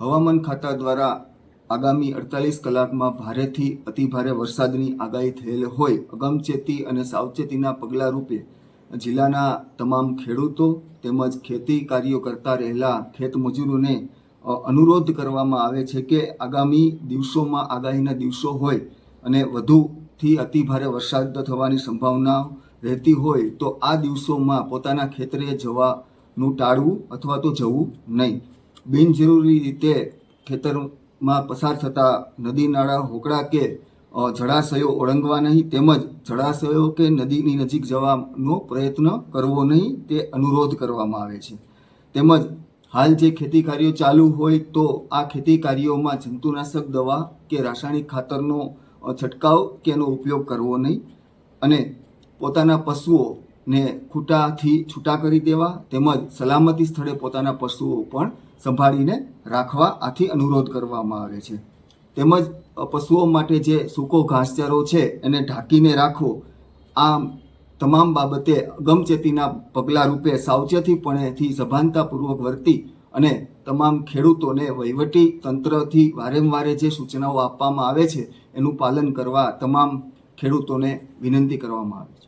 હવામાન ખાતા દ્વારા આગામી અડતાલીસ કલાકમાં ભારેથી અતિભારે વરસાદની આગાહી થયેલ હોય, અગમચેતી અને સાવચેતીના પગલાં રૂપે જિલ્લાના તમામ ખેડૂતો તેમજ ખેતી કાર્યો કરતા રહેલા ખેતમજૂરોને અનુરોધ કરવામાં આવે છે કે આગામી દિવસોમાં આગાહીના દિવસો હોય અને વધુથી અતિભારે વરસાદ થવાની સંભાવના રહેતી હોય તો આ દિવસોમાં પોતાના ખેતરે જવાનું ટાળવું અથવા તો જવું નહીં. બિનજરૂરી રીતે ખેતરમાં પસાર થતા નદી, નાળા હોકડા કે જળાશયો ઓળંગવા નહીં, તેમજ જળાશયો કે નદીની નજીક જવાનો પ્રયત્ન કરવો નહીં, તે અનુરોધ કરવામાં આવે છે. તેમજ હાલ જે ખેતી કાર્યો ચાલુ હોય તો આ ખેતી કાર્યોમાં જંતુનાશક દવા કે રાસાયણિક ખાતરનો છંટકાવ કે એનો ઉપયોગ કરવો નહીં. અને પોતાના પશુઓને ખૂટાથી છૂટા કરી દેવા તેમજ સલામતી સ્થળે પોતાના પશુઓ પણ સંભાળીને રાખવા આથી અનુરોધ કરવામાં આવે છે. તેમજ પશુઓ માટે જે સૂકો ઘાસચારો છે એને ઢાંકીને રાખવો આમ તમામ બાબતે અગમચેતીના પગલાં રૂપે સાવચેતીપણેથી સભાનતાપૂર્વક વર્તી અને તમામ ખેડૂતોને વહીવટી તંત્રથી વારંવારે જે સૂચનાઓ આપવામાં આવે છે, એનું પાલન કરવા તમામ ખેડૂતોને વિનંતી કરવામાં આવે છે.